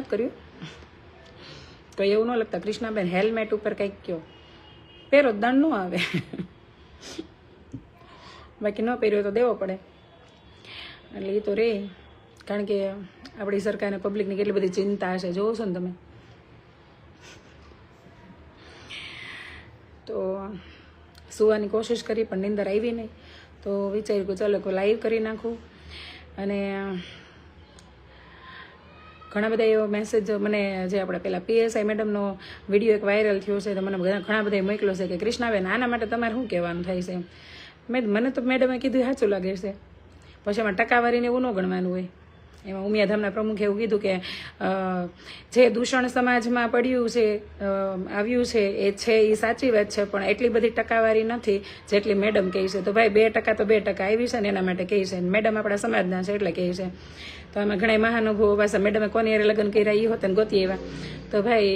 નથી કર્યું? તો એવું ન લગતા કૃષ્ણાબેન હેલ્મેટ ઉપર કંઈક કયો. પહેરો, દંડ ન આવે. બાકી ન પહેર્યો તો દેવો પડે. એટલે એ તો રે. કારણ કે આપણી સરકારને પબ્લિકની કેટલી બધી ચિંતા હશે. જોવો છો ને તમે? તો સુવાની કોશિશ કરી, પણ નિંદર આવી નહીં તો વિચાર્યું કે ચાલો લાઈવ કરી નાખું. અને ઘણા બધા એવો મેસેજ મને જે આપણે પેલા પીએસઆઈ મેડમનો વીડિયો એક વાયરલ થયો છે તો મને ઘણા બધા મોકલ્યો છે કે કૃષ્ણાબેન આના માટે તમારે શું કહેવાનું થાય છે મેં મને તો મેડમે કીધું સાચું લાગે છે. પછી એમાં ટકાવારીને એવું ન ગણવાનું હોય. એમાં ઉમિયાધામના પ્રમુખે એવું કીધું કે જે દૂષણ સમાજમાં પડ્યું છે આવ્યું છે, એ છે એ સાચી વાત છે, પણ એટલી બધી ટકાવારી નથી જેટલી મેડમ કહે છે. તો ભાઈ બે ટકા તો બે ટકા આવી છે ને એના માટે કહે છે. મેડમ આપણા સમાજના છે એટલે કહે છે. તો આમાં ઘણા મહાનુભવો પાછા મેડમે કોની અરે લગ્ન કર્યા એ હોત ને ગોતી એવા તો ભાઈ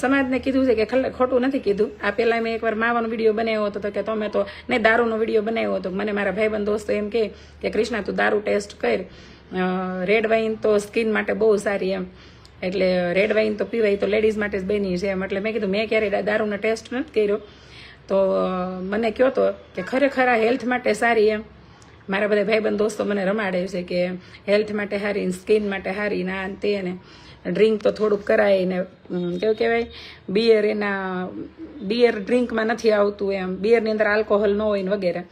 સમાજને કીધું છે કે ખોટું નથી કીધું. આ પહેલાં મેં એકવાર માવાનો વીડિયો બનાવ્યો હતો તો કે તમે તો નહીં દારૂનો વીડિયો બનાવ્યો હતો. મને મારા ભાઈબંધ દોસ્તો એમ કહે કે કૃષ્ણા, તું દારૂ ટેસ્ટ કર. રેડ વાઇન તો સ્કિન માટે બહુ સારી એમ. એટલે રેડ વાઇન તો પીવાય તો લેડીઝ માટે જ બની છે એમ. એટલે મેં કીધું, મેં ક્યારેય દારૂનો ટેસ્ટ નથી કર્યો. તો મને કહો તો કે ખરેખર આ હેલ્થ માટે સારી એમ. મારા બધા ભાઈબંધ દોસ્તો મને રમાડે છે કે હેલ્થ માટે સારી સ્કિન માટે હારી ના તે ને ડ્રિંક તો થોડુંક કરાય ને કેવું કહેવાય? બિયર એના બિયર ડ્રિંકમાં નથી આવતું એમ. બિયરની અંદર આલ્કોહોલ ન હોય ને વગેરે.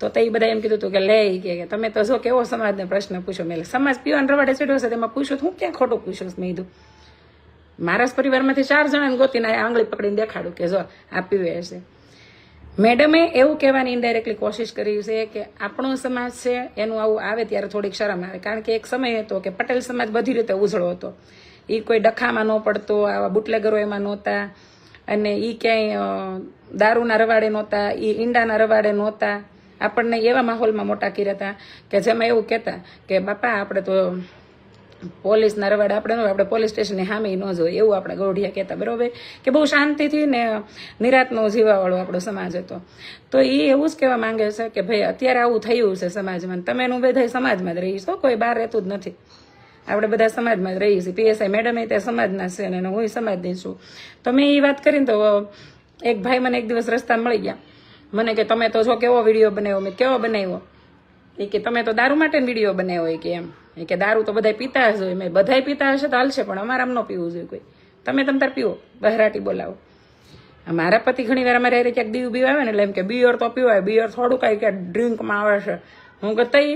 તો તે બધા એમ કીધું હતું કે લે કે તમે તો જો કેવો સમાજને પ્રશ્ન પૂછો. મેં સમાજ પીવાને રવાડે ચડ્યો છે. તેમાં પૂછો હું ક્યાં ખોટું પૂછું? મેં કીધું, મારા પરિવારમાંથી ચાર જણાને ગોતીને આંગળી પકડીને દેખાડું કે જો આ પીવે છે. મેડમે એવું કહેવાની ઇનડાયરેક્ટલી કોશિશ કરી છે કે આપણો સમાજ છે, એનું આવું આવે ત્યારે થોડીક શરમ આવે. કારણ કે એક સમય હતો કે પટેલ સમાજ બધી રીતે ઉજળો હતો. એ કોઈ ડખામાં ન પડતો, આવા બુટલેગરો એમાં નહોતા. અને એ ક્યાંય દારૂના રવાડે નહોતા એ ઈંડાના રવાડે નહોતા. આપણને એવા માહોલમાં મોટા કર્યા હતા કે જેમાં એવું કહેતા કે, બાપા, આપણે તો પોલીસના રવાડે આપણે ન આપણે પોલીસ સ્ટેશનની સામે ન જોઈએ, એવું આપણે ગૌઢિયા કહેતા, બરાબર? કે બહુ શાંતિથી ને નિરાતનો જીવાવાળો આપણો સમાજ હતો. તો એ એવું જ કહેવા માંગે છે કે ભાઈ, અત્યારે આવું થયું છે સમાજમાં. તમે એનું બધા સમાજમાં જ રહીશો કોઈ બહાર રહેતું જ નથી. આપણે બધા સમાજમાં જ રહીએ છીએ. પીએસઆઈ મેડમ તે સમાજના છે અને હું સમાજની છું. તો મેં એ વાત કરીને તો એક ભાઈ મને એક દિવસ રસ્તા મળી ગયા. મને કે, તમે તો જો કેવો વીડિયો બનાવ્યો? મેં કેવો બનાવ્યો? એ કે, તમે તો દારૂ માટે વીડિયો બનાવ્યો? કે એમ. એ કે દારૂ તો બધા પીતા હશે હોય, મેં બધાય પીતા હશે તો હાલશે, પણ અમારે આમ ન પીવું જોઈએ કોઈ. તમે તમ તાર પીવો, બહેરાટી બોલાવો. મારા પતિ ઘણી વાર અમારે અરે ક્યાંક દીવ પીવા આવે ને એટલે એમ કે બિયર તો પીવાય, બિયર થોડું કાંઈ કે ડ્રિંકમાં આવે છે. હું કે તઈ,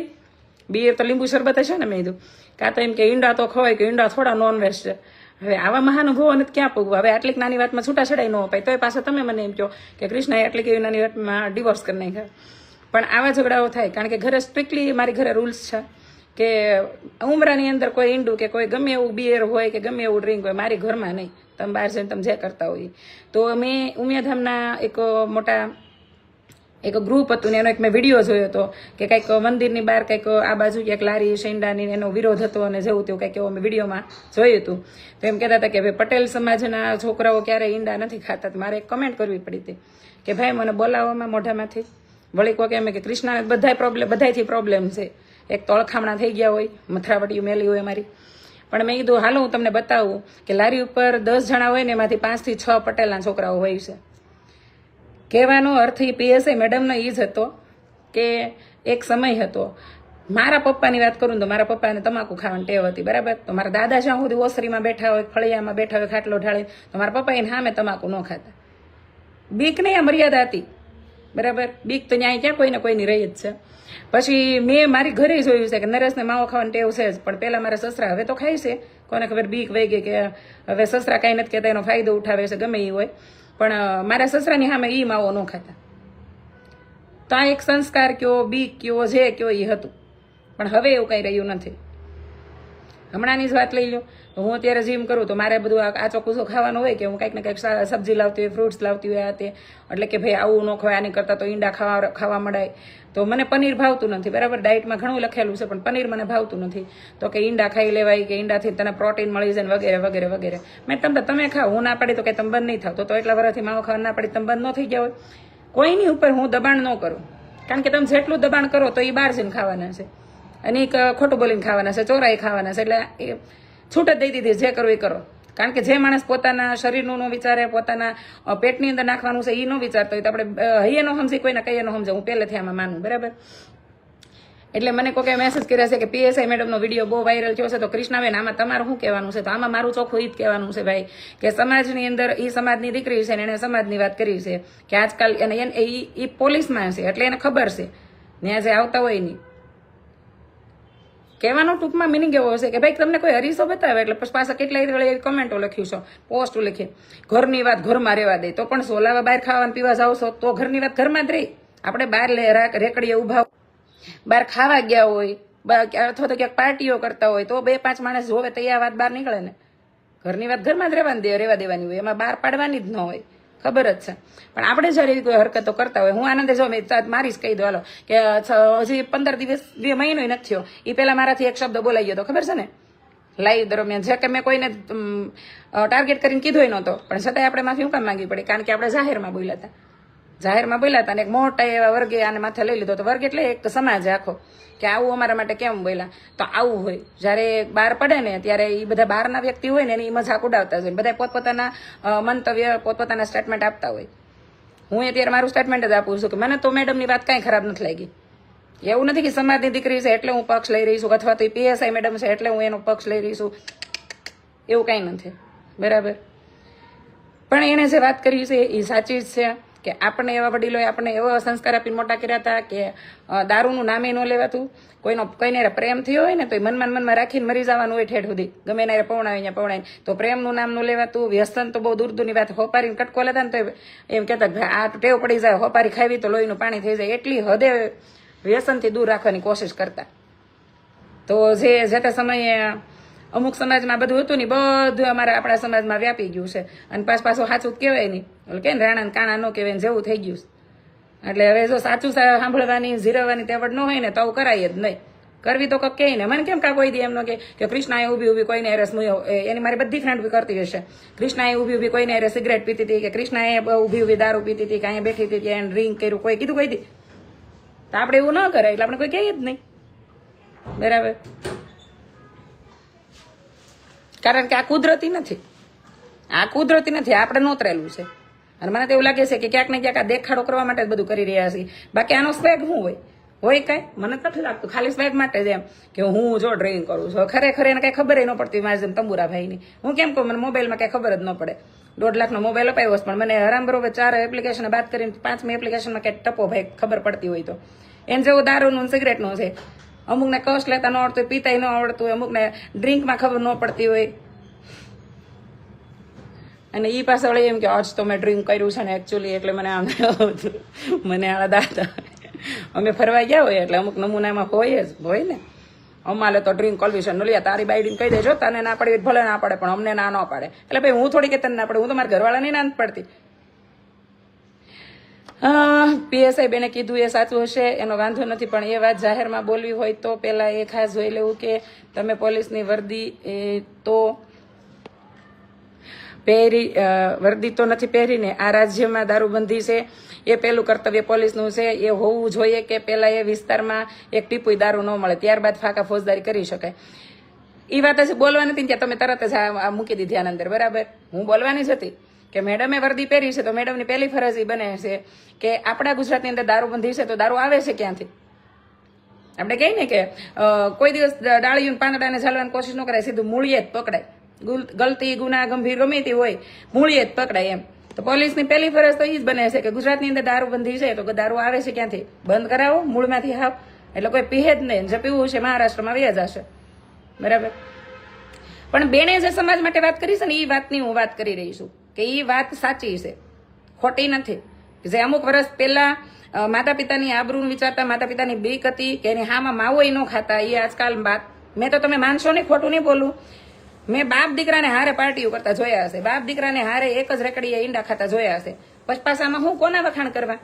બિયર તો લીંબુ શરબત હશે ને મેં કીધું. કાં તો એમ કે ઈંડા તો ખવાય, કે ઈંડા થોડા નોનવેજ છે. હવે આવા મહાનુભવોને ક્યાં પૂગવું હવે આટલીક નાની વાતમાં છૂટા છડાઈ ન અપાય, તોય પાછા તમે મને એમ કહો કે કૃષ્ણએ આટલી કેવી નાની વાતમાં ડિવોર્સ કરી નાખ્યા. પણ આવા ઝઘડાઓ થાય, કારણ કે ઘરે સ્ટ્રિક્ટલી મારી ઘરે રૂલ્સ છે. કે ઉમરાની અંદર કોઈ ઈંડું કે કોઈ ગમે એવું બિયર હોય કે ગમે એવું ડ્રિંક હોય, મારી ઘરમાં નહીં. તમે બહાર જઈને તમે જે કરતા હોય તો મેં ઉમિયાધામના એક મોટા, એક ગ્રુપ હતું ને એનો એક મેં વીડિયો જોયો હતો કે કંઈક મંદિરની બહાર કંઈક આ બાજુ ક્યાંક લારી શેંડાની એનો વિરોધ હતો અને જેવું તેવું કંઈક એવું મેં વિડીયોમાં જોયું હતું. તો એમ કહેતા હતા કે ભાઈ, પટેલ સમાજના છોકરાઓ ક્યારેય ઈંડા નથી ખાતા. તો મારે એક કમેન્ટ કરવી પડી હતી કે ભાઈ, મને બોલાવવામાં મોઢામાંથી. વળી કોકે એમ કે કૃષ્ણાને બધાય પ્રોબ્લેમ બધાયથી પ્રોબ્લેમ છે. એક તો અળખામણા થઈ ગયા હોય મથરાવટીયું મેલી હોય મારી. પણ મેં કીધું, હાલો, હું તમને બતાવું કે લારી ઉપર દસ જણા હોય ને એમાંથી પાંચથી છ પટેલના છોકરાઓ હોય છે. કહેવાનો અર્થ એ પીએસઆઈ મેડમનો એ જ હતો કે એક સમય હતો. મારા પપ્પાની વાત કરું તો મારા પપ્પાને તમાકુ ખાવાની ટેવ હતી, બરાબર? તો મારા દાદા જ્યાં સુધી ઓસરીમાં બેઠા હોય, ફળિયામાં બેઠા હોય, ખાટલો ઢાળે તો મારા પપ્પા એને સામે તમાકુ ન ખાતા બીક આ મર્યાદા હતી. બરાબર? બીક તો ન્યાય ક્યાં કોઈને, કોઈની રહી જ છે. પછી મેં મારી ઘરે જોયું છે કે નરેશને માવો ખાવાની ટેવ છે જ, પણ પહેલાં મારા સસરા હવે તો ખાય છે. કોને ખબર બીક વહી ગઈ કે હવે સસરા કાંઈ નથી કહેતા, એનો ફાયદો ઉઠાવે છે, ગમે એ હોય. પણ મારા સસરાની સામે એ માવો ન ખાતા. તો આ એક સંસ્કાર કયો, બીક કયો, જે કયો એ હતું. પણ હવે એવું કંઈ રહ્યું નથી. હમણાંની જ વાત લઈ લો તો હું અત્યારે જીમ કરું, તો મારે બધું આ કૂચો ખાવાનું હોય કે હું કંઈક ને કંઈક સબ્જી લાવતી હોય ફ્રૂટ્સ લાવતી હોય આ તે. એટલે કે ભાઈ આવું ન ખવાય, આની કરતાં તો ઈંડા ખાવા ખાવા મળાય તો મને પનીર ભાવતું નથી, બરાબર? ડાયટમાં ઘણું લખેલું છે, પણ પનીર મને ભાવતું નથી. તો કે ઈંડા ખાઈ લેવાય કે ઈંડાથી તને પ્રોટીન મળી જાય વગેરે વગેરે વગેરે. મેં તમને તમે ખાઓ, હું ના પાડી તો કે તમે બંધ નહીં થાવ. તો એટલા વર્ષથી માવો ખાવા ના પાડી, તમે બંધ ન થઈ ગયા હોય. કોઈની ઉપર હું દબાણ ન કરું. કારણ કે તમે જેટલું દબાણ કરો તો એ બહાર જઈને ખાવાના છે. અને એક ખોટું બોલીને ખાવાના છે, ચોરાઈ ખાવાના છે, એટલે એ છૂટ જ દઈ દીધી, જે કરવું એ કરો. કારણ કે જે માણસ પોતાના શરીરનું ન વિચારે, પોતાના પેટની અંદર નાખવાનું છે એ ન વિચારતો હોય તો આપણે હૈયે ન સમજી, કોઈને કહીએ ન સમજે, હું પહેલેથી આમાં માનું, બરાબર? એટલે મને કોઈ મેસેજ કર્યા છે કે પીએસઆઈ મેડમનો વીડિયો બહુ વાયરલ થયો છે, તો કૃષ્ણાબેન, આમાં તમારું શું કહેવાનું છે? તો આમાં મારું ચોખ્ખું ઈ જ કહેવાનું છે ભાઈ, કે સમાજની અંદર એ સમાજની દીકરી છે ને એને સમાજની વાત કરી છે, કે આજકાલ એને એ પોલીસમાં છે, એટલે એને ખબર છે ત્યાં જે આવતા હોય નહીં કહેવાનો ટૂંકમાં મિનિંગ એવો હશે કે ભાઈ તમને કોઈ હરીસો બતાવે એટલે પછી પાછા કેટલાય વેળે કમેન્ટો લખ્યું છે પોસ્ટ લખી. ઘરની વાત ઘરમાં રહેવા દે, તો પણ સોલાવા બહાર ખાવાનું પીવા જાવ છો, તો ઘરની વાત ઘરમાં જ રહી. આપણે બહાર રેકડીએ ઊભા બહાર ખાવા ગયા હોય અથવા તો ક્યાંક પાર્ટીઓ કરતા હોય, તો બે પાંચ માણસ જોવે તો એ આ વાત બહાર નીકળે ને. ઘરની વાત ઘરમાં જ રહેવાની દે, રહેવા દેવાની હોય, એમાં બહાર પાડવાની જ ન હોય. ખબર જ છે. પણ આપણે જ્યારે એવી કોઈ હરકતો કરતા હોય, હું આનંદે જો મેં મારી જ કહી દો, હાલો, કે હજી પંદર દિવસ, બે મહિનો નથી થયો. એ પહેલાં મારાથી એક શબ્દ બોલાઈ ગયો ખબર છે ને? લાઈવ દરમિયાન. જે કે મેં કોઈને ટાર્ગેટ કરીને કીધો નહોતો. પણ છતાંય આપણે માફી હું કામ માંગવી પડી, કારણ કે આપણે જાહેરમાં બોલ્યા હતા. જાહેરમાં બોલ્યા હતા અને એક મોટા એવા વર્ગે આને માથે લઈ લીધો તો વર્ગ એટલે એક સમાજ આખો, કે આવું અમારા માટે કેમ બોલ્યા? તો આવું હોય. જ્યારે બહાર પડે ને, ત્યારે એ બધા બહારના વ્યક્તિ હોય ને, એની મજાક ઉડાવતા હોય. બધા પોતપોતાના મંતવ્ય, પોતપોતાના સ્ટેટમેન્ટ આપતા હોય. હું અત્યારે મારું સ્ટેટમેન્ટ જ આપું છું કે મને તો મેડમની વાત કાંઈ ખરાબ નથી લાગી. એવું નથી કે સમાજની દીકરી છે એટલે હું પક્ષ લઈ રહી છું, અથવા તો પીએસઆઈ મેડમ છે એટલે હું એનો પક્ષ લઈ રહી છું. એવું કાંઈ નથી. બરાબર? પણ એણે જે વાત કરી છે એ સાચી જ છે. કે આપણને એવા વડીલોએ આપણને એવો સંસ્કાર આપીને મોટા કર્યા હતા કે દારૂનું નામે ન લેવાતું. કોઈનો, કોઈને પ્રેમ થયો હોય ને તો એ મનમાં મનમાં રાખીને મરી જવાનું હોય ઠેઠ સુધી. ગમે એને હારે પવણાવે અહીંયા તો પ્રેમનું નામ ન લેવાતું, વ્યસન તો બહુ દૂર દૂરની વાત. હોપારીને કટકો લેતા ને તો એમ કહેતા ભાઈ આ ટેવ પડી જાય, હોપારી ખાવી તો લોહીનું પાણી થઈ જાય. એટલી હદે વ્યસનથી દૂર રાખવાની કોશિશ કરતા. તો જે જે સમયે અમુક સમાજમાં બધું હતું ને બધું અમારા આપણા સમાજમાં વ્યાપી ગયું છે. અને પાછ પાછું સાચું કહેવાય નહીં એટલે કે રાણા કાણા ન કહેવાય જેવું થઈ ગયું એટલે હવે જો સાચું સાંભળવાની, જીરવવાની તેવડ ન હોય ને તો આવું કરાય જ નહીં. કરવી તો કઈ કહે ને. મને કેમ કા કોઈ દી એમ ન કે કૃષ્ણાએ ઊભી ઊભી કોઈને સ્મુયો એની મારી બધી ફ્રેન્ડ કરતી હશે. કૃષ્ણાએ ઊભી ઊભી કોઈને હારે સિગરેટ પીતી હતી કે કૃષ્ણાએ ઊભી ઊભી દારૂ પીતી હતી કે અહીંયા બેઠી હતી ત્યાં ડ્રિંક કર્યું, કોઈ કીધું કોઈ દી? તો આપણે એવું ન કરે એટલે આપણે કોઈ કહીએ જ નહીં. બરાબર? કારણ કે આ કુદરતી નથી. આ કુદરતી નથી આપણે નોતરેલું છે. અને મને તો એવું લાગે છે કે ક્યાંક ને ક્યાંક આ દેખાડો કરવા માટે જ બધું કરી રહ્યા છીએ. બાકી આનો સ્વેગ શું હોય? હોય કાંઈ? મને નથી લાગતું. ખાલી સ્વેગ માટે જ એમ કે હું જો ડ્રોઈંગ કરું છું. ખરેખર એને કાંઈ ખબર ન પડતી મારી જેમ તંબુરા ભાઈની હું કેમ કહું, મને મોબાઈલમાં કઈ ખબર જ ન પડે. દોઢ લાખનો મોબાઈલ અપાવ્યો હશે પણ મને હરામ બરોબર ચાર એપ્લિકેશન વાત કરીને પાંચમી એપ્લિકેશનમાં કાંઈ ટપો ભાઈ ખબર પડતી હોય તો. એને જેવું દારૂનું સિગરેટનું છે. અમુકને કશ લેતા ન આવડતું હોય, પીતાય ન આવડતું હોય, અમુકને ડ્રિંકમાં ખબર ન પડતી હોય. અને ઈ પાસે વળી એમ કે, આજ તો મેં ડ્રિંક કર્યું છે ને એકચ્યુઅલી એટલે મને આમ મને આળા દાતા અમે ફરવા ગયા હોય એટલે અમુક નમૂનામાં હોય જ, હોય ને. અમારે તો ડ્રિંક કરવી છે લે, તારી બાઈડીને કહી દેજો તને ના પડે ભલે ના પડે, પણ અમને ના ન પાડે. એટલે ભાઈ હું થોડી કે તને ના પડે, હું તો મારા ઘરવાળાને ના નથી પડતી પીએસઆઈ બેને કીધું એ સાચું હશે, એનો વાંધો નથી, પણ એ વાત જાહેરમાં બોલવી હોય તો પહેલાં એ ખાસ જોઈ લેવું કે તમે પોલીસની વર્દી, એ તો પહેરી વર્દી તો નથી પહેરીને, આ રાજ્યમાં દારૂબંધી છે, એ પહેલું કર્તવ્ય પોલીસનું છે, એ હોવું જોઈએ કે પહેલાં એ વિસ્તારમાં એક ટીપુય દારૂ ન મળે, ત્યારબાદ ફાંકા ફોજદારી કરી શકાય. એ વાત હજી બોલવાની હતી ત્યાં તમે તરત જ મૂકી દીધી આના અંદર, બરાબર? હું બોલવાની જ હતી. કે મેડમે વર્દી પહેરી છે તો મેડમની પહેલી ફરજ એ બને છે કે આપણા ગુજરાતની અંદર દારૂબંધી છે તો દારૂ આવે છે ક્યાંથી? આપણે કહીએ ને કે કોઈ દિવસ ડાળીયું પાંદડાને ઝાલવાની કોશિશ ન કરાય, સીધું મૂળીએ જ પકડાય. ગલતી, ગુના, ગંભીર ગમે તે હોય, મૂળીએ જ પકડાય એમ. તો પોલીસની પહેલી ફરજ તો એ જ બને છે કે ગુજરાતની અંદર દારૂબંધી છે તો દારૂ આવે છે ક્યાંથી? બંધ કરાવો, મૂળમાંથી હાવ. એટલે કોઈ પીહે જ નહીં. જે પીવું છે મહારાષ્ટ્રમાં વ્યાજ હશે બરાબર? પણ બેને જે સમાજ માટે વાત કરી છે ને એ વાતની હું વાત કરી રહી છું. કે એ વાત સાચી છે. ખોટી નથી. જે અમુક વર્ષ પહેલા માતા પિતાની આબરૂ વિચારતા માતા પિતાની બીક હતી કે એની હામાં માવો ન ખાતા એ આજકાલ વાત મેં તો તમે માનશો નહીં, ખોટું નહીં બોલું. મેં બાપ દીકરાને હારે પાર્ટીઓ કરતા જોયા હશે. બાપ દીકરાને હારે એક જ રેકડીએ ઈંડા ખાતા જોયા હશે. પછી પાછામાં હું કોના વખાણ કરવા?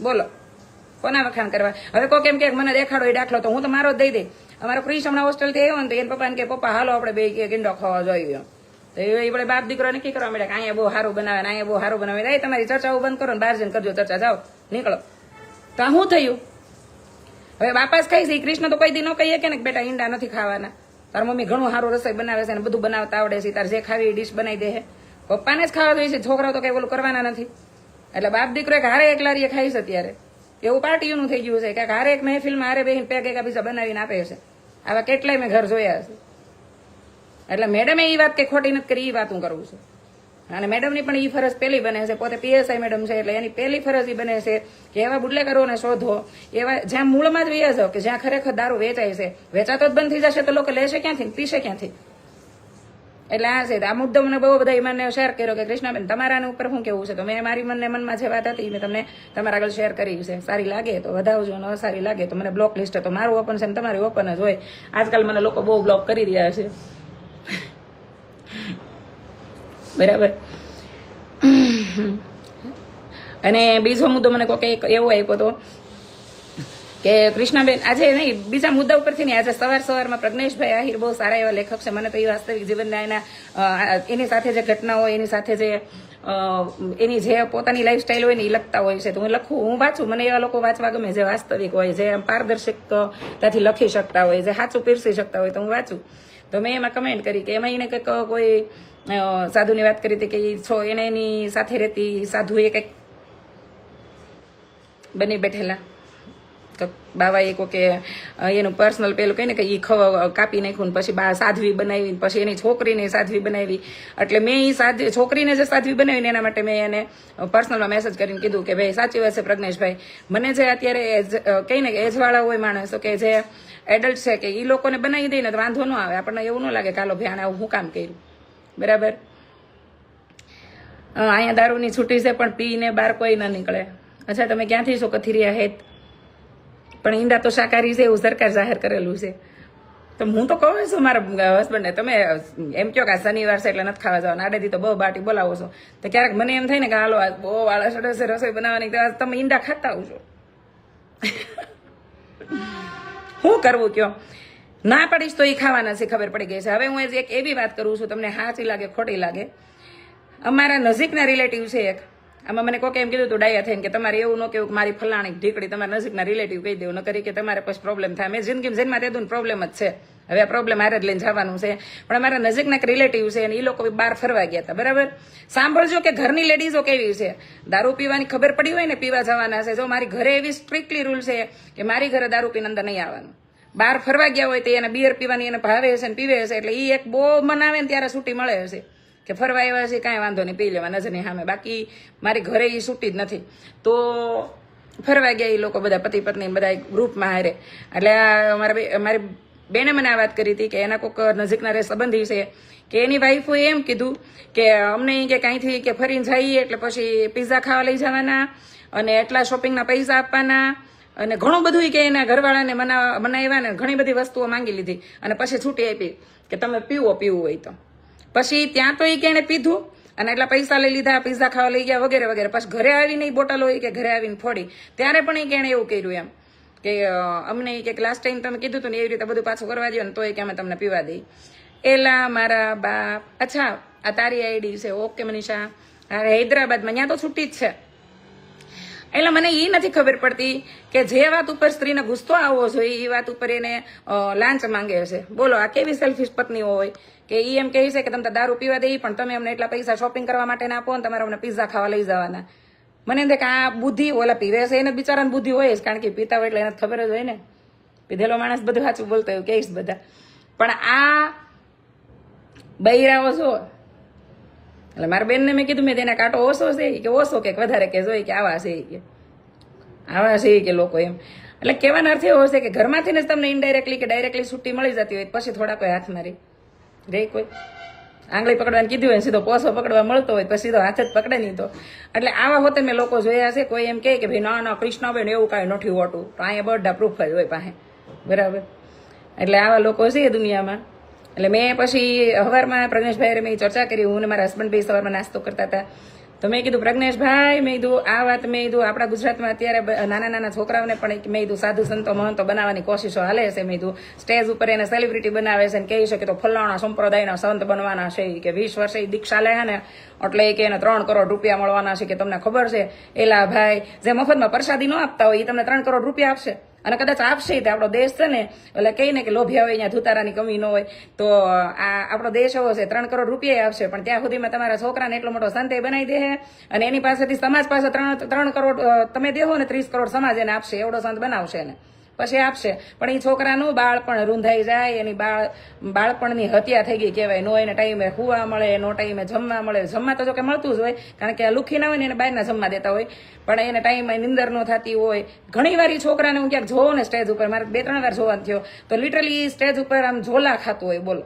બોલો. કોના વખાણ કરવા? હવે કોઈ કેમ કે મને દેખાડો એ દાખલો તો હું તો મારો જ દઈ દે. અમારો ક્રિશ હમણાં હોસ્ટેલથી આવ્યો ને તો એને પપ્પાને કે, પપ્પા, હાલો, આપણે બે કે ઈંડો ખાવા જોઈએ. તો એ આપણે બાપ દીકરો નક્કી કરવા માંડ્યા કે અહીંયા બહુ સારું બનાવે ને અહીંયા બહુ સારું બનાવે એ તમારી ચર્ચાઓ બંધ કરો ને બહાર જઈને કરજો ચર્ચા. જાઓ. નીકળો. તો શું થયું? હવે જ ખાઈ છે કૃષ્ણ તો કોઈ દી ન કહીએ કે ને બેટા ઈંડા નથી ખાવાના. તાર મમ્મી ઘણું સારું રસોઈ બનાવે છે અને બધું બનાવતા આવડે છે. તાર જે ખાવી ડીશ બનાવી દે છે પપ્પાને જ ખાવા જોઈએ છે, છોકરાઓ તો કઈ ઓલું કરવાના નથી. એટલે બાપ દીકરો એક હારે એકલારીએ ખાઈ છે અત્યારે. એવું પાર્ટીઓનું થઈ ગયું છે કે હારે એક મહેફિલમાં હારે બેહીને પેક એક પીઝા બનાવીને આપે છે. આવા કેટલાય મેં ઘર જોયા છે. એટલે મેડમે એ વાત કે ખોટી નથી કરી એ વાત હું કરું છું. અને મેડમની પણ એ ફરજ પહેલી બને છે, પોતે પીએસઆઈ મેડમ છે, એટલે એની પહેલી ફરજ એ બને છે કે એવા બુડલેકરોને શોધો, એવા જ્યાં મૂળમાં જ વૈયા જાઓ કે જ્યાં ખરેખર દારૂ વેચાય છે, વેચાતો જ બંધ થઈ જશે તો લોકો લેશે ક્યાંથી ને પીશે ક્યાંથી? એટલે આ છે, આ મુદ્દો મને બહુ બધા મને શેર કર્યો કે કૃષ્ણાબેન તમારા ઉપર શું કેવું છે? તો મેં મારી મનને મનમાં જે વાત હતી મેં તમને તમારા આગળ શેર કરી છે. સારી લાગે તો વધાવજો, ન સારી લાગે તો મને બ્લોક લિસ્ટ તો મારું ઓપન છે ને તમારી ઓપન જ હોય. આજકાલ મને લોકો બહુ બ્લોક કરી રહ્યા છે. બરાબર? અને બીજો મુદ્દો મને કોકે એક એવો આપ્યો હતો કે કૃષ્ણાબેન, આજે નહીં, બીજા મુદ્દા ઉપરથી નહીં, આજે સવાર સવારમાં પ્રજ્ઞેશભાઈ આહિર બહુ સારા એવા લેખક છે. મને તો એ વાસ્તવિક જીવનના એના એની સાથે જે ઘટનાઓ એની સાથે જે એની જે પોતાની લાઈફસ્ટાઈલ હોય ને એ લખતા હોય છે. તો હું લખું, હું વાંચું. મને એવા લોકો વાંચવા ગમે જે વાસ્તવિક હોય, જે પારદર્શકતાથી લખી શકતા હોય, જે સાચું પીરસી શકતા હોય, તો હું વાંચું. તો મેં એમાં કમેન્ટ કરી કે એમાં એને કંઈક કોઈ સાધુની વાત કરી હતી કે છો, એને એની સાથે રહેતી સાધુએ કંઈક બની બેઠેલા. બાવાએ કહો કે એનું પર્સનલ પેલું કહીને કે એ ખવ કાપી નાખ્યું ને પછી બા સાધ્વી બનાવી પછી એની છોકરીને સાધવી બનાવી. એટલે મેં એ સાધવી, છોકરીને જે સાધ્વી બનાવીને એના માટે મેં એને પર્સનલમાં મેસેજ કરીને કીધું કે ભાઈ સાચી વાત છે પ્રજ્ઞેશભાઈ. મને જે અત્યારે એજ કહીને કે એજવાળા હોય માણસો કે જે એડલ્ટ છે કે એ લોકોને બનાવી દઈને તો વાંધો ન આવે. આપણને એવું ન લાગે કે હાલો ભાઈ આને આવું હું કામ કર્યું. બરાબર? અહીંયા દારૂની છૂટી છે પણ પીને બહાર કોઈ ન નીકળે. અચ્છા, તમે ક્યાંથી છો? કથિરિયા હેત? પણ ઈંડા તો શાકાહારી છે, એવું સરકાર જાહેર કરેલું છે. તો હું તો કહું છું, મારા હસબન્ડને તમે એમ કહો કે શનિવાર છે એટલે નથી ખાવા જવાનું આડેથી તો બહુ બાટી બોલાવો છો. તો ક્યારેક મને એમ થાય ને કે હાલો, આ બહુ આળસ અડસ રસોઈ બનાવવાની તમે ઈંડા ખાતા આવજો શું કરવું કયો? ના પડીશ તો એ ખાવાના છે, ખબર પડી ગઈ છે. હવે હું એક એવી વાત કરું છું, તમને સાચી લાગે, ખોટી લાગે. અમારા નજીકના રિલેટિવ છે એક. આમાં મને કોકે એમ કીધું હતું, ડાયા થઈને કે તમારે એવું ન કેવું કે મારી ફલાણી ઢીકડી તમારા નજીકના રિલેટિવ કહી દેવું ન કરી કે તમારે પછી પ્રોબ્લેમ થાય. મેં જિંદગી જન્મમાં તેદું પ્રોબ્લેમ જ છે. હવે આ પ્રોબ્લેમ હારે જ લઈને જવાનું છે. પણ અમારા નજીકના રિલેટિવ છે અને એ લોકો બહાર ફરવા ગયા હતા, બરાબર? સાંભળજો કે ઘરની લેડીઝો કેવી છે. દારૂ પીવાની ખબર પડી હોય ને, પીવા જવાના છે. જો મારી ઘરે એવી સ્ટ્રિક્ટલી રૂલ છે કે મારી ઘરે દારૂ પીને અંદર નહીં આવવાનું. બહાર ફરવા ગયા હોય તો એને બિયર પીવાની એને ભાવે હશે ને પીવે હશે, એટલે એ એક બહુ મનાવે ને ત્યારે છૂટી મળે હશે. કે ફરવા આવ્યા છે, કાંઈ વાંધો નહીં પી લેવા નજરની સામે. બાકી મારી ઘરે એ છૂટી જ નથી. તો ફરવા ગયા એ લોકો બધા, પતિ પત્ની બધા ગ્રુપમાં હારે. એટલે મારા મારી બેને મને આ વાત કરી હતી કે એના કોઈક નજીકના રે સંબંધી છે, કે એની વાઈફોએ એમ કીધું કે અમને કે કાંઈથી કે ફરીને જઈએ, એટલે પછી પીઝા ખાવા લઈ જવાના અને એટલા શોપિંગના પૈસા આપવાના અને ઘણું બધું કે એના ઘરવાળાને મના મનાવ્યા ને ઘણી બધી વસ્તુઓ માંગી લીધી. અને પછી છૂટી આપી કે તમે પીવો, પીવું હોય તો. પછી ત્યાં તો એ કેણે પીધું અને એટલા પૈસા લઈ લીધા, પીઝા ખાવા લઈ ગયા વગેરે વગેરે. પછી ઘરે આવીને ઈ બોટલ હોય કે ઘરે આવીને ફોડી. ત્યારે પણ એ કેણે એવું કર્યું એમ કે અમને કે લાસ્ટ ટાઈમ તમે કીધું હતું ને એવી રીતે બધું પાછું કરવા દો ને તો એ કે અમે તમને પીવા દઈ. એલા મારા બાપ. અચ્છા, આ તારી આઈડી છે, ઓકે મનીષા. હા હૈદરાબાદમાં, ત્યાં તો છૂટી જ છે. એટલે મને એ નથી ખબર પડતી કે જે વાત ઉપર સ્ત્રીને ગુસ્સો આવવો જોઈએ એ વાત ઉપર એને લાંચ માંગે છે. બોલો, આ કેવી સેલ્ફિશ પત્નીઓ હોય? કે એ એમ કહે છે કે તમે દારૂ પીવા દે, પણ તમે અમને એટલા પૈસા શોપિંગ કરવા માટે ના આપો ને, તમારે અમને પીઝા ખાવા લઈ જવાના. મને એમ કે આ બુદ્ધિ ઓલા પીવે છે, એને બિચારાને બુદ્ધિ હોય જ, કારણ કે પીતા હોય એટલે એને ખબર જ હોય ને. પીધેલો માણસ બધું સાચું બોલતો હોય કહીશ બધા. પણ આ બૈરાઓ છો એટલે મારા બેનને મેં કીધું, મેં તેના કાંટો ઓછો છે કે ઓછો કે વધારે કે જોઈ કે આવા છે કે. આવા છે કે લોકો એમ. એટલે કહેવાનો અર્થ એવો છે કે ઘરમાંથી જ તમને ઇનડાયરેક્ટલી કે ડાયરેક્ટલી છુટ્ટી મળી જતી હોય, પછી થોડા કોઈ હાથ મારી. રે કોઈ. આંગળી પકડવાની કીધું હોય ને સીધો પોસો પકડવા મળતો હોય, પછી સીધો હાથ જ પકડે નહીં તો. એટલે આવા હોતે મેં લોકો જોયા છે, કોઈ એમ કહે કે ભાઈ ના ના કૃષ્ણબેન એવું કાંઈ નથી હોતું. તો અહીંયા બધા પ્રૂફ જ હોય પાસે. બરાબર? એટલે આવા લોકો છે દુનિયામાં. એટલે મેં પછી હવારમાં પ્રજ્ઞેશભાઈ મેં ચર્ચા કરી, હું ને મારા હસબન્ડ ભાઈ સવારમાં નાસ્તો કરતા હતા. તો મેં કીધું, પ્રજ્ઞેશભાઈ, મેં કીધું, આ વાત, મેં કીધું, આપણા ગુજરાતમાં અત્યારે નાના નાના છોકરાઓને પણ મેં કીધું, સાધુ સંતો, મહંતો બનાવવાની કોશિશો હાલે છે, મેં કીધું. સ્ટેજ ઉપર એને સેલિબ્રિટી બનાવે છે કહી છે કે તો ફલાણા સંપ્રદાયના સંત બનવાના છે કે વીસ વર્ષે દીક્ષા લે ને, એટલે કે એને ત્રણ કરોડ રૂપિયા મળવાના છે, કે તમને ખબર છે? એલા ભાઈ, જે મફતમાં પ્રસાદી ન આપતા હોય એ તમને ત્રણ કરોડ રૂપિયા આપશે. અને કદાચ આપશે તો આપણો દેશ છે ને, એટલે કહીને કે લોભિયા હોય અહીંયા ધુતારાની કમી ન હોય, તો આ આપણો દેશ એવો છે, ત્રણ કરોડ રૂપિયા આવશે. પણ ત્યાં સુધીમાં તમારા છોકરાને એટલો મોટો સંતે બનાવી દે અને એની પાસેથી સમાજ પાસે ત્રણ ત્રણ કરોડ તમે દેહો ને ત્રીસ કરોડ સમાજ એને આપશે, એવડો સંત બનાવશે એને. પછી આપશે. પણ એ છોકરાનું બાળપણ રૂંધાઈ જાય, એની બાળ, બાળપણની હત્યા થઈ ગઈ કહેવાય. નો એને ટાઈમે હુવા મળે, નો ટાઈમે જમવા મળે. જમવા તો જો કે મળતું જ હોય, કારણ કે આ લુખી ના હોય ને એને બહારના જમવા દેતા હોય. પણ એને ટાઈમે નિંદર ન થતી હોય. ઘણી વાર છોકરાને હું ક્યાંક જોઉં ને સ્ટેજ ઉપર, મારે બે ત્રણ વાર જોવાનું થયો. તો લિટરલી સ્ટેજ ઉપર આમ ઝોલા ખાતું હોય, બોલો.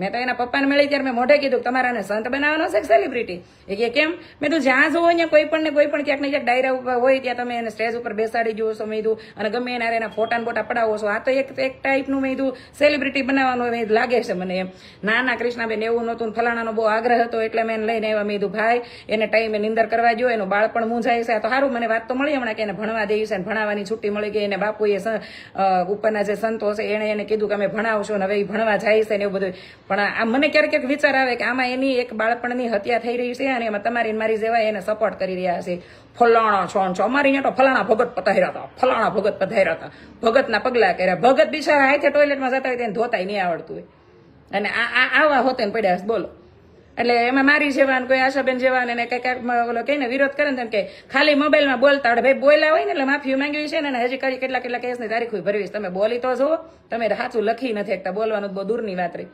મેં તો એના પપ્પાને મળી ત્યારે મેં મોઢે કીધું તમારાને સંત બનાવવાનો છે સેલિબ્રિટી એ કે કેમ? મેં તું જ્યાં જોવો ને કોઈ પણ ને કોઈ પણ ક્યાંક ને ક્યાંક ડાયરા ઉપર હોય, ત્યાં તમે એને સ્ટેજ ઉપર બેસાડી જુઓ છો, મેં અને ગમે એના એના ફોટા બોટા પડાવો છો. આ તો એક એક ટાઈપનું મેં સેલિબ્રિટી બનાવવાનું મેં લાગે છે મને એમ. નાના કૃષ્ણાબેન એવું નહોતું ફલાણાનો બહુ આગ્રહ હતો એટલે મેં લઈને આવ્યા. મેં ભાઈ, એને ટાઈમે નિંદર કરવા જો એનું બાળપણ મૂંઝાય છે. તો સારું, મને વાત તો મળી હમણાં કે એને ભણવા દેવી છે ભણાવવાની છુટ્ટી મળી ગઈ. એને બાપુએ ઉપરના જે સંતો છે એણે એને કીધું કે અમે ભણાવશો અને હવે એ ભણવા જાય છે ને એવું બધું. પણ આ મને ક્યારેક ક્યારેક વિચાર આવે કે આમાં એની એક બાળપણની હત્યા થઈ રહી છે અને એમાં તમારી મારી જેવા એને સપોર્ટ કરી રહ્યા છે. ફલાણા છો ને છો. અમારી અહીંયા તો ફલાણા ભગત પધાર્યા હતા. ફલાણા ભગત પધાર્યા હતા. ભગતના પગલા કર્યા. ભગત બિચારા હાથે ટોયલેટમાં જતા હોય તેને ધોતાય નહીં આવડતું હોય. અને આ આવા હોતે ને પડ્યા બોલો. એટલે એમાં મારી જેવા કોઈ, આશાબેન જેવા એને કઈ કંઈક ઓલો કહીને વિરોધ કરે ને કે, ખાલી મોબાઈલમાં બોલતા હોય ભાઈ, બોલ્યા હોય ને એટલે માફી માંગવી છે ને હજી કરી કેટલા કેટલા કેસની તારીખ ભરવી તમે બોલી તો જુઓ. તમે સાચું લખી નથી એકતા બોલવાનું બહુ દૂરની વાત રહી.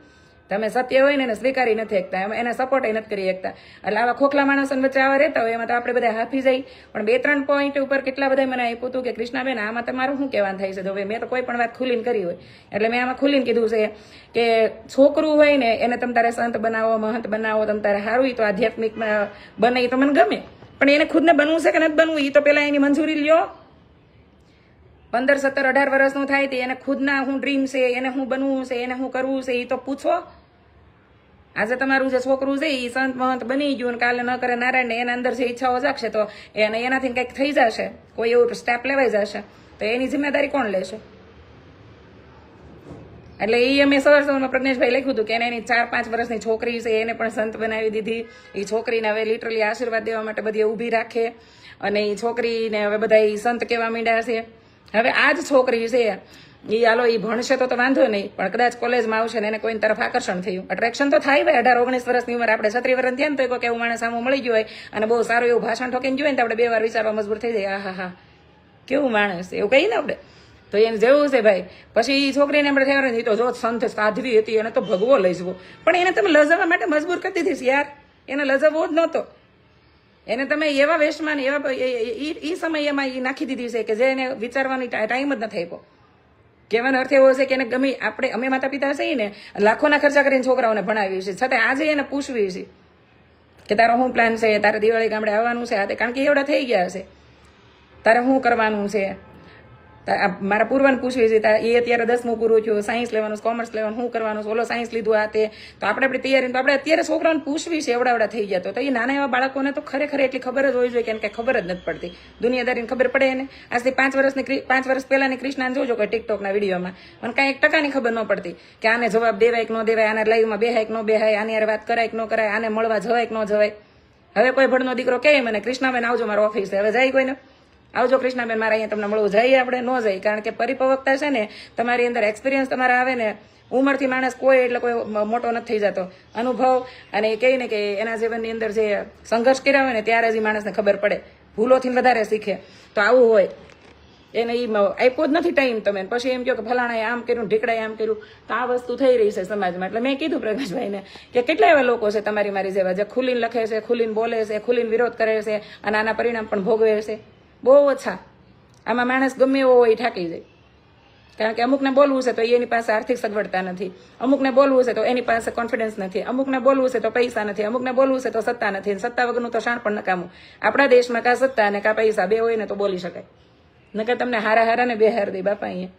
તમે સત્ય હોય ને એને સ્વીકારી નથી એકતા. એમાં એને સપોર્ટ નથી કરી એકતા. એટલે આવા ખોખલા માણસોને વચ્ચે આવા રહેતા હોય, એમાં તો આપણે બધા હાફી જાય. પણ બે ત્રણ પોઈન્ટ ઉપર કેટલા બધા મને આપ્યું હતું કે, કૃષ્ણાબેન, આમાં તમારું શું કહેવાનું થાય છે? તો હવે મેં તો કોઈ પણ વાત ખુલીને કરી હોય. એટલે મેં આમાં ખુલીને કીધું છે કે, છોકરું હોય ને, એને તમ તારે સંત બનાવો, મહંત બનાવો, તમ તારે સારું તો આધ્યાત્મિકમાં બને એ તો મને ગમે. પણ એને ખુદને બનવું છે કે નથી બનવું એ તો પહેલાં એની મંજૂરી લ્યો. પંદર, સત્તર, અઢાર વર્ષનું થાય તે એને ખુદના હું ડ્રીમ છે, એને હું બનવું છે, એને હું કરવું છે એ તો પૂછો. આજે તમારું જે છોકરું છે એ સંત મહંત બની ગયું ને કાલે ન કરે નારાયણ એના અંદર જે ઈચ્છાઓ જાગશે તો એને એનાથી કંઈક થઈ જશે. કોઈ એવું સ્ટેપ લેવાઈ જશે. તો એની જિમ્મેદારી કોણ લેશે? એટલે એ અમે સરસમાં પ્રજ્ઞેશભાઈ લખ્યું હતું કે એને એની ચાર, પાંચ વર્ષની છોકરી છે, એને પણ સંત બનાવી દીધી. એ છોકરીને હવે લિટરલી આશીર્વાદ દેવા માટે બધી ઊભી રાખે. અને એ છોકરીને હવે બધા એ સંત કહેવા માંડ્યા છે. હવે આ જ છોકરી છે. એ હાલો એ ભણશે તો તો વાંધો નહીં, પણ કદાચ કોલેજમાં આવશે ને એને કોઈની તરફ આકર્ષણ થયું. અટ્રેક્શન તો થાય ભાઈ, અઢાર, ઓગણીસ વર્ષની ઉંમર આપણે છત્રી વર્ષ ધ્યાન તો કોઈ એવું માણસ સામું મળી ગયું હોય અને બહુ સારું એવું ભાષણ ઠોકીને જોઈએ ને તો આપણે બે વાર વિચારવા મજબૂર થઈ જાય. હા હા કેવું માણસ એવું કહીએ ને આપણે. તો એને જેવું છે ભાઈ. પછી એ છોકરીને આપણે થયા નહીં તો જો સંત સાધવી હતી, એને તો ભગવો લઈ જવો. પણ એને તમે લજાવવા માટે મજબૂર કરી દીધી યાર. એને લજાવવો જ નહોતો. એને તમે એવા વેસ્ટમાં એવા એ સમય એમાં એ નાખી દીધી છે કે જે એને વિચારવાની ટાઈમ જ નથી આપ્યો. કહેવાનો અર્થ એવો છે કે એને ગમે આપણે અમે માતા પિતા છીએ ને, લાખોના ખર્ચા કરીને છોકરાઓને ભણાવીએ છીએ. છતાં આજે એને પૂછવી છે કે તારો શું પ્લાન છે? તારે દિવાળી ગામડે આવવાનું છે? આ તે કારણ કે એવડા થઈ ગયા છે. તારે શું કરવાનું છે? મારા પૂર્વને પૂછવી છે એ અત્યારે દસમું પૂરું થયું સાયન્સ લેવાનું કોમર્સ લેવાનું શું કરવાનું ઓલો સાયન્સ લીધું આ તે. તો આપણે આપણી તૈયારી, તો આપણે અત્યારે છોકરાઓને પૂછવી છે એવડા એવડા થઈ ગયા તો. એ નાના એવા બાળકોને તો ખરેખર એટલી ખબર જ હોવી જોઈએ કે એને કંઈ ખબર જ નથી પડતી. દુનિયાદારીને ખબર પડે એને. આજથી પાંચ વર્ષની પાંચ વર્ષ પહેલાની કૃષ્ણાને જોજો કોઈ ટિકટોકના વિડીયોમાં. મને કાંઈ એક ટકાની ખબર ન પડતી કે આને જવાબ દેવાય કે ન દેવાય, આના લાઈવમાં બેહાય કે ન બેહાય, આની યાર વાત કરાય કે ન કરાય, આને મળવા જવાય કે ન જવાય. હવે કોઈ ભણનો દીકરો કહે મને કૃષ્ણાબેન આવજો મારો ઓફિસ હવે જાય કોઈને. આવજો કૃષ્ણાબેન, મારે અહીંયા તમને મળવું જઈએ આપણે, ન જઈએ. કારણ કે પરિપક્વતા છે ને, તમારી અંદર એક્સપિરિયન્સ તમારા આવે ને, ઉંમરથી માણસ કોઈ એટલે કોઈ મોટો નથી થઈ જતો. અનુભવ અને એ કહે ને કે એના જીવનની અંદર જે સંઘર્ષ કર્યા હોય ને, ત્યારે જ માણસને ખબર પડે. ભૂલોથી વધારે શીખે. તો આવું હોય. એને મ- આપ્યો જ નથી ટાઈમ તમે. પછી એમ કહો કે ફલાણાએ આમ કર્યું ઢીકડાએ આમ કર્યું. તો આ વસ્તુ થઈ રહી છે સમાજમાં. એટલે મેં કીધું પ્રકાશભાઈને કે કેટલા એવા લોકો છે તમારી મારી જેવા, જે ખુલીને લખે છે, ખુલીને બોલે છે, ખુલીને વિરોધ કરે છે અને આના પરિણામ પણ ભોગવે છે? બહુ ઓછા. આમાં માણસ ગમે એવો હોય ઠાકી જાય. કારણ કે અમુકને બોલવું છે તો એની પાસે આર્થિક સગવડતા નથી. અમુકને બોલવું છે તો એની પાસે કોન્ફિડન્સ નથી. અમુકને બોલવું છે તો પૈસા નથી. અમુકને બોલવું છે તો સત્તા નથી. સત્તા વગરનું તો શાણ પણ નકામું. આપણા દેશમાં કાં સત્તા અને કાં પૈસા બે હોય ને તો બોલી શકાય. નકર તમને હારા હારા ને બે હાર દે બાપા અહીંયા.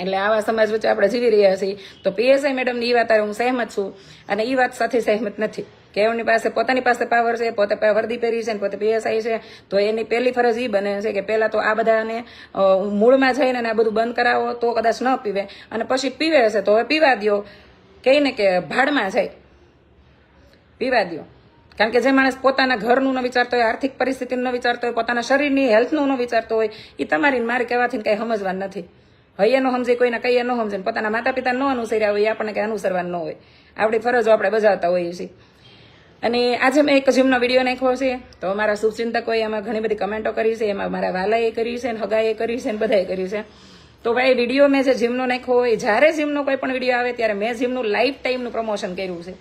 એટલે આવા સમાજ વચ્ચે આપણે જીવી રહ્યા છીએ. તો પીએસઆઈ મેડમની એ વાત હું સહેમત છું. અને એ વાત સાથે સહેમત નથી. કે એમની પાસે, પોતાની પાસે પાવર છે, પોતે વર્દી પહેરી છે ને પોતે પીએસઆઈ છે, તો એની પહેલી ફરજ એ બને છે કે પહેલાં તો આ બધાને મૂળમાં જઈને આ બધું બંધ કરાવો, તો કદાચ ન પીવે. અને પછી પીવે છે, તો હવે પીવા દ્યો. કહીને કે ભાડમાં જાય. પીવા દ્યો. કારણ કે જે માણસ પોતાના ઘરનું ન વિચારતો હોય, આર્થિક પરિસ્થિતિનું ન વિચારતો હોય, પોતાના શરીરની હેલ્થનું ન વિચારતો હોય એ તમારી મારે કહેવાથી કંઈ સમજવાનું નથી. હૈયે ન સમજે, કોઈને કહીએ ન સમજે પોતાના માતા પિતા ન અનુસર્યા હોય એ આપણને કંઈ અનુસરવાનું ન હોય. આપણી ફરજો આપણે બજાવતા હોઈએ છીએ. અને આજે મેં એક જીમનો વીડિયો નાખ્યો છે. તો મારા શુભચિંતકોએ એમાં ઘણી બધી કમેન્ટો કરી છે. એમાં મારા વાલાએ કરી છે, ને હગાએ કરી છે, ને બધાએ કરી છે. તો ભાઈ વીડિયો મેં જે જીમનો નાખ્યો હોય, જ્યારે જીમનો કોઈ પણ વીડિયો આવે, ત્યારે મેં જીમનું લાઈફ ટાઈમનું પ્રમોશન કર્યું છે.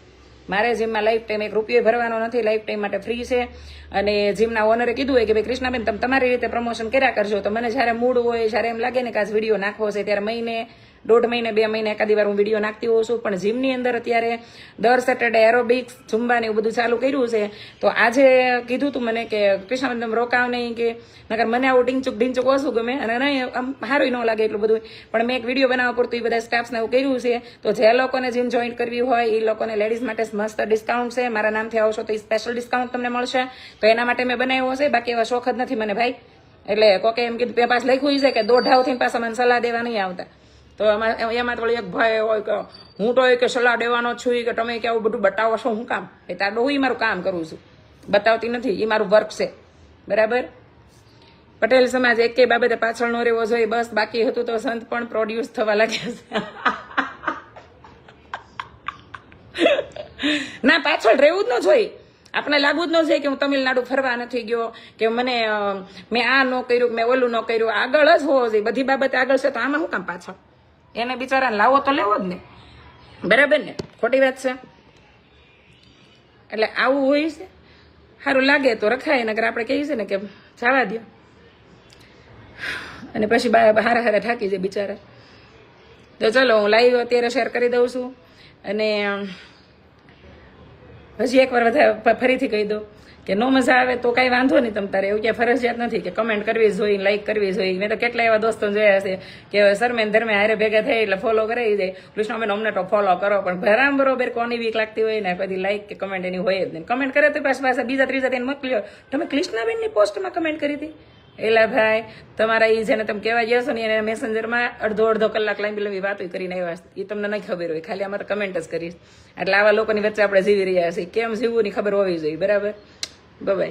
મારે જીમમાં લાઈફ ટાઈમ એક રૂપિયો ભરવાનો નથી લાઈફ ટાઈમ માટે ફ્રી છે. અને જીમના ઓનરે કીધું હોય કે, ભાઈ, કૃષ્ણાબેન, તમે તમારી રીતે પ્રમોશન કર્યા કરજો. તો મને જ્યારે મૂડ હોય, જ્યારે એમ લાગે ને કે આજ વીડિયો નાખવો છે, ત્યારે મહિને દોઢ મહિને, બે મહિને એકાદી વાર હું વીડિયો નાખતી હોઉં છું. પણ જીમની અંદર અત્યારે દર સેટરડે એરોબિક્સ ઝુંબાને એવું બધું ચાલુ કર્યું છે. તો આજે કીધું તું મને કે કૃષ્ણ તમે રોકાવ નહીં કે, નકર મને આવું ડીંચુક ઢીંચુક ઓછું ગમે. અને નહીં, આમ સારું ન લાગે એટલું બધું. પણ મેં એક વીડિયો બનાવવા પૂરતું એ બધા સ્ટાફ્સને એવું કર્યું છે. તો જે લોકોને જીમ જોઈન કરવી હોય એ લોકોને લેડીઝ માટે મસ્ત ડિસ્કાઉન્ટ છે. મારા નામથી આવશો તો એ સ્પેશિયલ ડિસ્કાઉન્ટ તમને મળશે. તો એના માટે મેં બનાવ્યો છે. બાકી એવા શોખ જ નથી મને, ભાઈ. એટલે કોકે એમ કીધું પાસ લખ્યું છે કે દોઢાવથી પાછા મને સલાહ દેવા નહીં આવતા. તો એમાં એમાં તો એક ભાઈ હોય કે હું તો એ કે સલાહ દેવાનો છું કે તમે કે આવું બધું બતાવો છો, હું કામ? એ તાર હું મારું કામ કરું છું. બતાવતી નથી એ મારું વર્ક છે. બરાબર? પટેલ સમાજ એકે બાબતે પાછળ નો રહેવો જોઈએ, બસ બાકી હતું તો સંત પણ પ્રોડ્યુસ થવા લાગ્યા છે. ના, પાછળ રહેવું જ ન જોઈએ. આપણે લાગવું જ ન જોઈએ કે હું તમિલનાડુ ફરવા નથી ગયો, કે મને મેં આ ન કર્યું, મેં ઓલું ન કર્યું. આગળ જ હોવો જોઈએ. બધી બાબતે આગળ છે, તો આમાં શું કામ પાછળ? એને બિચારાને લાવો તો લેવો જ ને. બરાબર ને? ખોટી વાત છે. એટલે આવું હોય છે. સારું લાગે તો રખાય નગર આપણે કહીએ છે ને કે જવા દો અને પછી બા હારે હારે થાકી જાય બિચારા. તો ચલો, હું લાઈવ અત્યારે શેર કરી દઉં છું. અને, હજી એકવાર વધારે ફરીથી કહી દઉં. કે નો મજા આવે તો કાંઈ વાંધો નહીં તમ તારે. એવું ક્યાં ફરજિયાત નથી કે કમેન્ટ કરવી જોઈએ લાઈક કરવી જોઈએ. મેં તો કેટલા એવા દોસ્તો જોયા છે કે સરમેન ધર્મે હારે ભેગા થાય એટલે ફોલો કરાવી જાય કૃષ્ણબેન અમને તો ફોલો કરો, પણ ભરામ બરોબર કોની વીક લાગતી હોય ને કદી લાઈક કે કમેન્ટ એની હોય જ નહીં. કમેન્ટ કરે તો પાછા પાછા બીજા ત્રીજા તેને મોકલ્યો તમે કૃષ્ણાબેનની પોસ્ટમાં કમેન્ટ કરી હતી? એલા ભાઈ, તમારા એ જેને તમે કહેવા ગયા છો ને, એને મેસેન્જરમાં અડધો અડધો કલાક લાંબી લાંબી વાતો કરીને આવ્યા. એ તમને નહીં ખબર હોય. ખાલી અમારે કમેન્ટ જ કરીશ. એટલે આવા લોકોની વચ્ચે આપણે જીવી રહ્યા છીએ. કેમ જીવવું ની ખબર હોવી જોઈએ, બરાબર? Bye-bye.